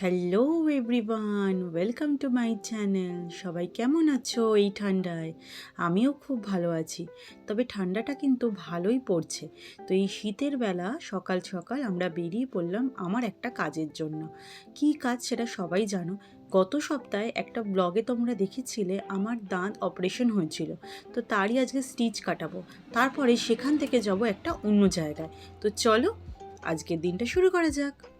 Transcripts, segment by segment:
Hello everyone welcome to my channel সবাই কেমন আছো এই ঠান্ডায়? আমিও খুব ভালো আছি। তবে ঠান্ডাটা কিন্তু ভালোই পড়ছে। তো এই শীতের বেলা সকাল সকাল আমরা বেরিয়ে পড়লাম আমার একটা কাজের জন্য। কী কাজ সেটা সবাই জানো? গত সপ্তাহে একটা ব্লগে তোমরা দেখেছিলে, আমার দাঁত অপারেশন হয়েছিল। তো তারই আজকে স্টিচ কাটাবো। তারপরে সেখান থেকে যাব একটা অন্য জায়গায়। তো চলো, আজকের দিনটা শুরু করা যাক।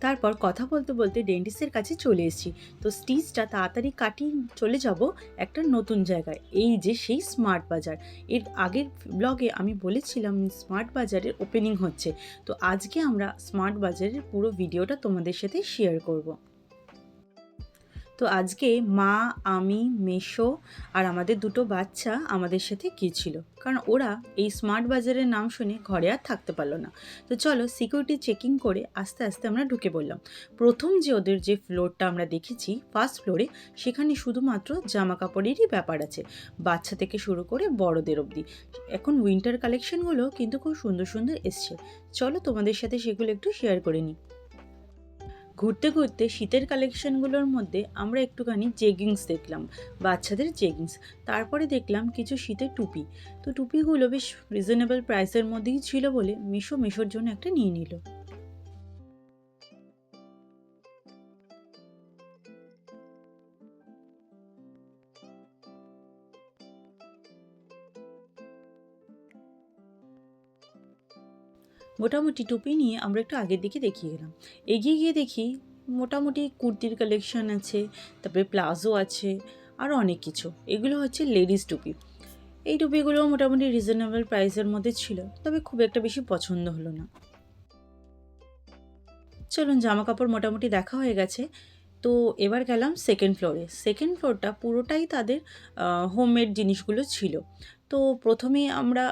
তারপর কথা বলতে বলতে ডেন্টিস্টের কাছে চলে এসেছি। তো স্টিচটা তাড়াতাড়ি কাটিয়ে চলে যাব একটা নতুন জায়গায়। এই যে সেই স্মার্ট বাজার। এর আগের ব্লগে আমি বলেছিলাম স্মার্ট বাজারের ওপেনিং হচ্ছে। তো আজকে আমরা স্মার্ট বাজারের পুরো ভিডিওটা তোমাদের সাথে শেয়ার করব। তো আজকে মা, আমি, মেশো আর আমাদের দুটো বাচ্চা আমাদের সাথে গিয়েছিল কারণ ওরা এই স্মার্ট বাজারের নাম শুনে ঘরে আর থাকতে পারল না। তো চলো সিকিউরিটি চেকিং করে আস্তে আস্তে আমরা ঢুকে পড়লাম। প্রথম যে ওদের যে ফ্লোরটা আমরা দেখেছি ফার্স্ট ফ্লোরে সেখানে শুধুমাত্র জামা কাপড়েরই ব্যাপার আছে। বাচ্চা থেকে শুরু করে বড়দের অবধি। এখন উইন্টার কালেকশনগুলো কিন্তু খুব সুন্দর সুন্দর এসছে। চলো তোমাদের সাথে সেগুলো একটু শেয়ার করে নিই। ঘুরতে ঘুরতে শীতের কালেকশনগুলোর মধ্যে আমরা একটুখানি জেগিংস দেখলাম, বাচ্চাদের জেগিংস তারপরে দেখলাম কিছু শীতের টুপি। তো টুপিগুলো বেশ রিজনেবল প্রাইসের মধ্যেই ছিল বলে মিশো মিশোর জন্য একটা নিয়ে নিল। মোটামুটি টুপি নিয়ে আমরা একটু আগের দিকে দেখিয়ে গেলাম। এগিয়ে গিয়ে দেখি মোটামুটি কুর্তির কালেকশন আছে, তারপরে প্লাজো আছে আরও অনেক কিছু। এগুলো হচ্ছে লেডিস টুপি। এই টুপিগুলো মোটামুটি রিজনেবল প্রাইসের মধ্যে ছিল, তবে খুব একটা বেশি পছন্দ হলো না। চলুন জামা কাপড় মোটামুটি দেখা হয়ে গেছে। তো এবার গেলাম সেকেন্ড ফ্লোরে সেকেন্ড ফ্লোরটা পুরোটাই তাদের হোমমেড জিনিসগুলো ছিল। তো প্রথমেই আমরা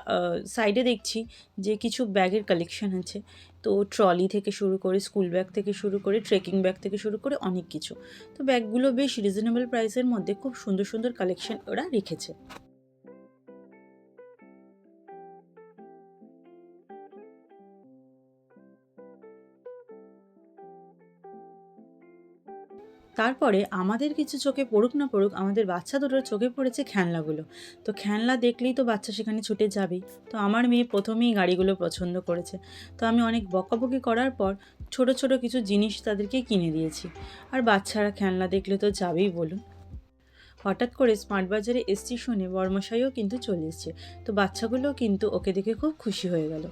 সাইডে দেখছি যে কিছু ব্যাগের কালেকশন আছে। তো ট্রলি থেকে শুরু করে স্কুল ব্যাগ থেকে শুরু করে ট্রেকিং ব্যাগ থেকে শুরু করে অনেক কিছু। তো ব্যাগগুলো বেশ রিজনেবল প্রাইসের মধ্যে খুব সুন্দর সুন্দর কালেকশন ওরা রেখেছে। তারপরে আমাদের কিছু চোখে পড়ুক না পড়ুক, আমাদের বাচ্চা দুটোর চোখে পড়েছে খেলনাগুলো। তো খেলনা দেখলেই তো বাচ্চা সেখানে ছুটে যাবেই তো আমার মেয়ে প্রথমেই গাড়িগুলো পছন্দ করেছে। তো আমি অনেক বকাবকি করার পর ছোট ছোট কিছু জিনিস তাদেরকে কিনে দিয়েছি। আর বাচ্চারা খেলনা দেখলে তো যাবেই বলুন। হঠাৎ করে স্মার্ট বাজারে এসছি শুনে বর্মশাইও কিন্তু চলে এসছে। তো বাচ্চাগুলো কিন্তু ওকে দেখে খুব খুশি হয়ে গেল।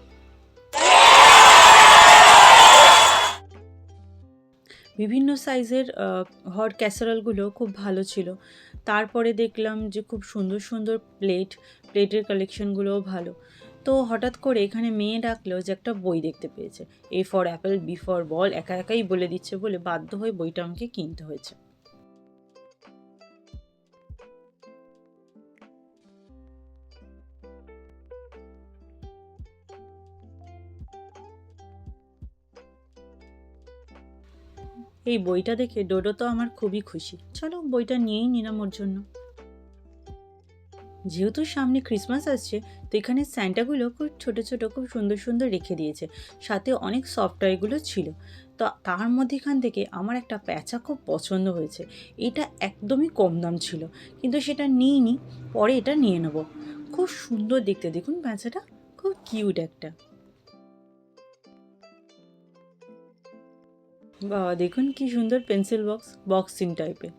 বিভিন্ন সাইজের হট ক্যাসারলগুলো খুব ভালো ছিল। তারপরে দেখলাম যে খুব সুন্দর সুন্দর প্লেট প্লেটের কালেকশনগুলোও ভালো। তো হঠাৎ করে এখানে মেয়ে ডাকলেও যে একটা বই দেখতে পেয়েছে। A for apple B for ball একা একাই বলে দিচ্ছে বলে বাধ্য হয়ে বইটা আমাকে কিনতে হয়েছে। এই বইটা দেখে ডোডো তো আমার খুবই খুশি। চলো বইটা নিয়েই নিলাম ওর জন্য। যেহেতু সামনে ক্রিসমাস আসছে, তো এখানে স্যান্টাগুলো খুব ছোটো ছোটো, খুব সুন্দর সুন্দর রেখে দিয়েছে। সাথে অনেক সফটওয়্যারগুলো ছিল। তো তার মধ্যে এখান থেকে আমার একটা প্যাঁচা খুব পছন্দ হয়েছে। এটা একদমই কম দাম ছিল, কিন্তু সেটা নিই নি, পরে এটা নিয়ে নেব। খুব সুন্দর দেখতে, দেখুন প্যাঁচাটা। খুব কিউট একটা। বাবা দেখুন কি সুন্দর পেন্সিল বক্স, বক্সিং টাইপের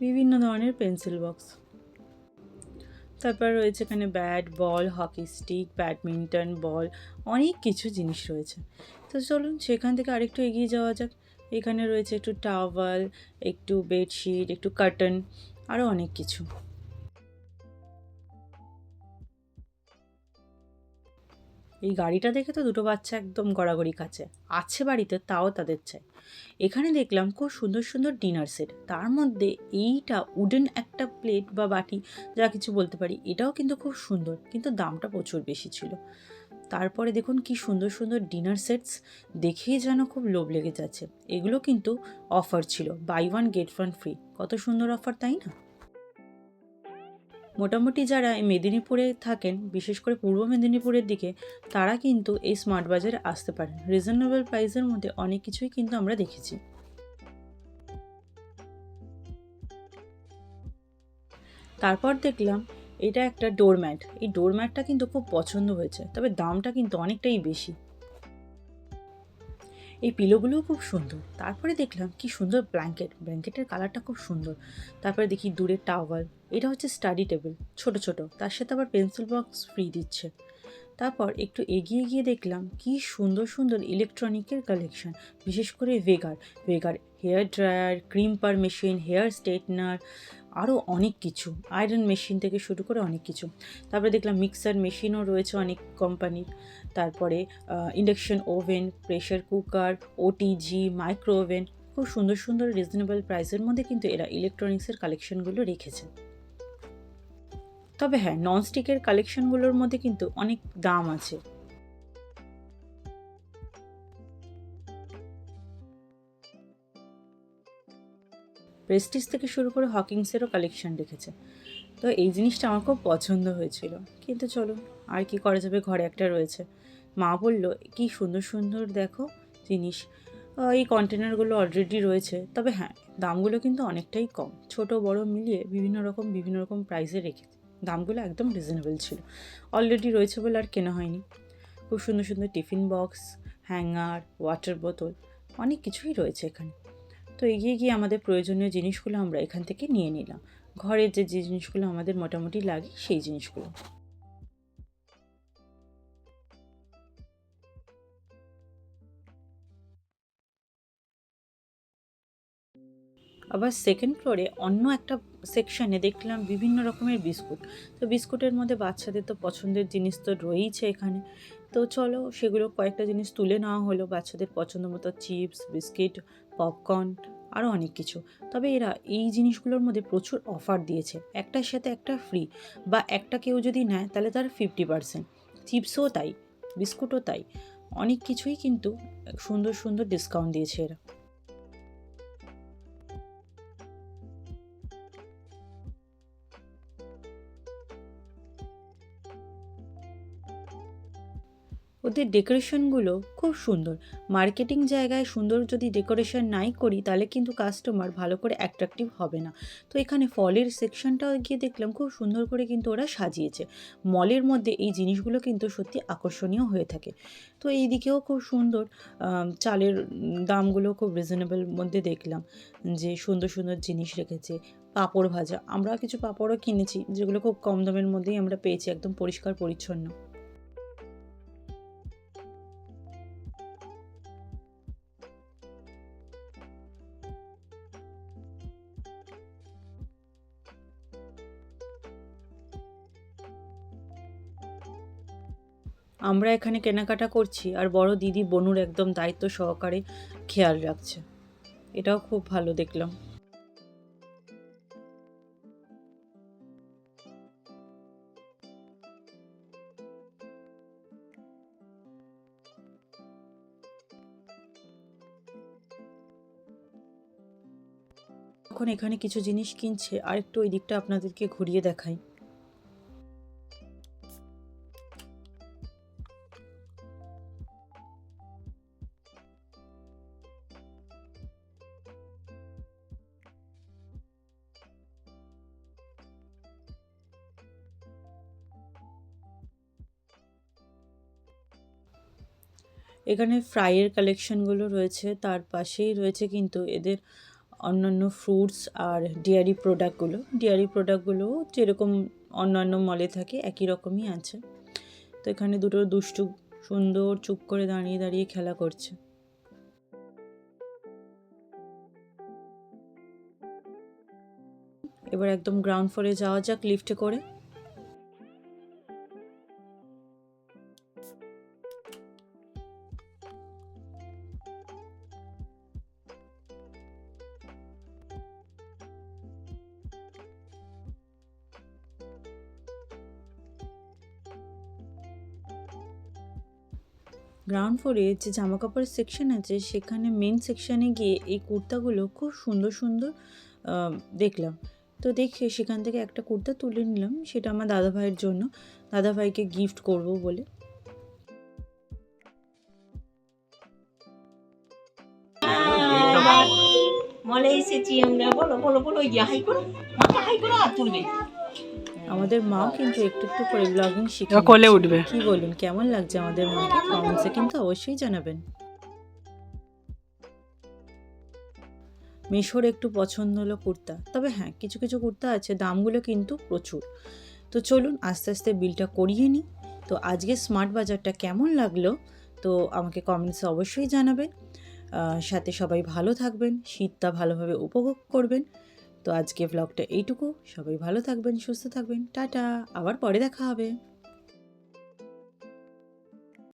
বিভিন্ন ধরনের পেন্সিল বক্স। তারপর রয়েছে এখানে bat ball hockey stick badminton ball অনেক কিছু জিনিস রয়েছে। তো চলুন সেখান থেকে আরেকটু এগিয়ে যাওয়া যাক। এখানে রয়েছে একটু টাওয়াল একটু বেডশিট একটু কার্টন আরও অনেক কিছু। এই গাড়িটা দেখে তো দুটো বাচ্চা একদম গড়াগড়ি কাছে আছে বাড়িতে, তাও তাদের চাই। এখানে দেখলাম খুব সুন্দর সুন্দর ডিনার সেট। তার মধ্যে এইটা উডেন একটা প্লেট বা বাটি, যা কিছু বলতে পারি, এটাও কিন্তু খুব সুন্দর, কিন্তু দামটা প্রচুর বেশি ছিল। তারপরে দেখুন কি সুন্দর সুন্দর ডিনার সেটস, দেখেই যেন খুব লোভ লেগে যাচ্ছে। এগুলো কিন্তু অফার ছিল, buy one get one free. কত সুন্দর অফার, তাই না? মোটামুটি যারা এই মেদিনীপুরে থাকেন, বিশেষ করে পূর্ব মেদিনীপুরের দিকে, তারা কিন্তু এই স্মার্ট বাজারে আসতে পারেন। রিজনেবল প্রাইসের মধ্যে অনেক কিছুই কিন্তু আমরা দেখেছি। তারপর দেখলাম এটা একটা ডোরম্যাট। এই ডোরম্যাটটা কিন্তু খুব পছন্দ হয়েছে, তবে দামটা কিন্তু অনেকটাই বেশি। এই পিলোগুলোও খুব সুন্দর। তারপরে দেখলাম কি সুন্দর ব্ল্যাঙ্কেট ব্ল্যাঙ্কেটের কালারটা খুব সুন্দর। তারপরে দেখি দূরে টাওয়াল এটা হচ্ছে স্টাডি টেবিল ছোট ছোট। তার সাথে আবার পেন্সিল বক্স ফ্রি দিচ্ছে। তারপর একটু এগিয়ে গিয়ে দেখলাম কি সুন্দর সুন্দর ইলেকট্রনিকের কালেকশন বিশেষ করে ভেগার ভেগার hair dryer crimper machine hair straightener আরও অনেক কিছু। আয়রন মেশিন থেকে শুরু করে অনেক কিছু। তারপরে দেখলাম মিক্সার মেশিনও রয়েছে অনেক কোম্পানির। তারপরে induction oven pressure cooker OTG micro oven, খুব সুন্দর সুন্দর, রিজনেবল প্রাইসের মধ্যে কিন্তু এরা ইলেকট্রনিক্সের কালেকশনগুলো রেখেছে তবে হ্যাঁ ননস্টিকের কালেকশনগুলোর মধ্যে কিন্তু অনেক দাম আছে। প্রেস্টিজ থেকে শুরু করে হকিংসেরও কালেকশন রেখেছে তো এই জিনিসটা আমার খুব পছন্দ হয়েছিল। কিন্তু চলো আর কি করা যাবে? ঘরে একটা রয়েছে। মা বলল, কি সুন্দর সুন্দর দেখো জিনিস। এই কন্টেনারগুলো অলরেডি রয়েছে। তবে হ্যাঁ দামগুলো কিন্তু অনেকটাই কম। ছোট, বড় মিলিয়ে বিভিন্ন রকম বিভিন্ন রকম প্রাইসে রেখেছে দামগুলো একদম রিজনেবল ছিল। অলরেডি রয়েছে বলে আর কেনা হয়নি। খুব সুন্দর সুন্দর টিফিন বক্স হ্যাঙ্গার ওয়াটার বোতল অনেক কিছুই রয়েছে এখানে। তো এগিয়ে গিয়ে আমাদের প্রয়োজনীয় জিনিসগুলো আমরা এখান থেকে নিয়ে নিলাম। ঘরের যে জিনিসগুলো আমাদের মোটামুটি লাগে, সেই জিনিসগুলো। আবার সেকেন্ড ফ্লোরে অন্য একটা সেকশনে দেখলাম বিভিন্ন রকমের বিস্কুট। তো বিস্কুটের মধ্যে বাচ্চাদের তো পছন্দের জিনিস তো রয়েইছে এখানে। তো চলো সেগুলো কয়েকটা জিনিস তুলে নেওয়া হলো বাচ্চাদের পছন্দ মতো চিপস বিস্কিট পপকর্ন আরও অনেক কিছু। তবে এরা এই জিনিসগুলোর মধ্যে প্রচুর অফার দিয়েছে। একটার সাথে একটা ফ্রি বা একটা কেউ যদি নেয় তাহলে তার ফিফটি পার্সেন্ট চিপসও তাই বিস্কুটও তাই। অনেক কিছুই কিন্তু সুন্দর সুন্দর ডিসকাউন্ট দিয়েছে এরা। ওদের ডেকোরেশনগুলো খুব সুন্দর। মার্কেটিং জায়গায় সুন্দর যদি ডেকোরেশন নাই করি, তাহলে কিন্তু কাস্টমার ভালো করে অ্যাট্রাকটিভ হবে না। তো এখানে ফলের সেকশনটাও গিয়ে দেখলাম, খুব সুন্দর করে কিন্তু ওরা সাজিয়েছে। মলের মধ্যে এই জিনিসগুলো কিন্তু সত্যি আকর্ষণীয় হয়ে থাকে। তো এই দিকেও খুব সুন্দর চালের দামগুলো খুব রিজনেবল মধ্যে দেখলাম, যে সুন্দর সুন্দর জিনিস রেখেছে, পাঁপড় ভাজা। আমরা কিছু পাঁপড়ও কিনেছি, যেগুলো খুব কম দামের মধ্যেই আমরা পেয়েছি, একদম পরিষ্কার পরিচ্ছন্ন। আমরা এখানে কেনাকাটা করছি আর বড় দিদি বনুর একদম দায়িত্ব সহকারে খেয়াল রাখছে। এটাও খুব ভালো দেখলাম। এখন এখানে কিছু জিনিস কিনছে আর একটু ওই দিকটা আপনাদেরকে ঘুরিয়ে দেখাই। এখানে ফ্রাইয়ের কালেকশনগুলো রয়েছে, তার পাশেই রয়েছে কিন্তু এদের অন্যান্য ফ্রুটস আর ডেয়ারি প্রোডাক্টগুলো। ডেয়ারি প্রোডাক্টগুলো যেরকম অন্যান্য মলে থাকে, একই রকমই আছে। তো এখানে দুটো দুষ্টু সুন্দর চুপ করে দাঁড়িয়ে দাঁড়িয়ে খেলা করছে। এবার একদম গ্রাউন্ড ফ্লোরে যাওয়া যাক লিফটে করে। গ্রাউন্ড ফ্লোরে যে জামা কাপড়ের সেকশন আছে, সেখানে মেন সেকশনে গিয়ে এই কুর্তাগুলো খুব সুন্দর সুন্দর দেখলাম। তো দেখে সেখান থেকে একটা কুর্তা তুলে নিলাম, সেটা আমার দাদা ভাইয়ের জন্য। দাদা ভাইকে গিফট করব বলে। মলে এসেছি আমরা। বলো বলো বলো হাই করো। হাই করো আর তুলবে। আমাদের মাও কিন্তু একটু একটু করে ব্লগিং শিখে কোলে উঠবে। কি বলুন কেমন লাগছে আমাদের মাকে কমেন্টসে কিন্তু অবশ্যই জানাবেন। মিশোর একটু পছন্দ হলো কুর্তা। তবে হ্যাঁ কিছু কিছু কুর্তা আছে দামগুলো কিন্তু প্রচুর। তো চলুন আস্তে আস্তে বিলটা করিয়ে নিই। তো আজকে স্মার্ট বাজারটা কেমন লাগল তো আমাকে কমেন্টসে অবশ্যই জানাবেন। সাথে সবাই ভালো থাকবেন শীতটা ভালোভাবে উপভোগ করবেন। তো আজকে ব্লগটা এইটুকু। সবাই ভালো থাকবেন সুস্থ থাকবেন। টাটা আবার পরে দেখা হবে।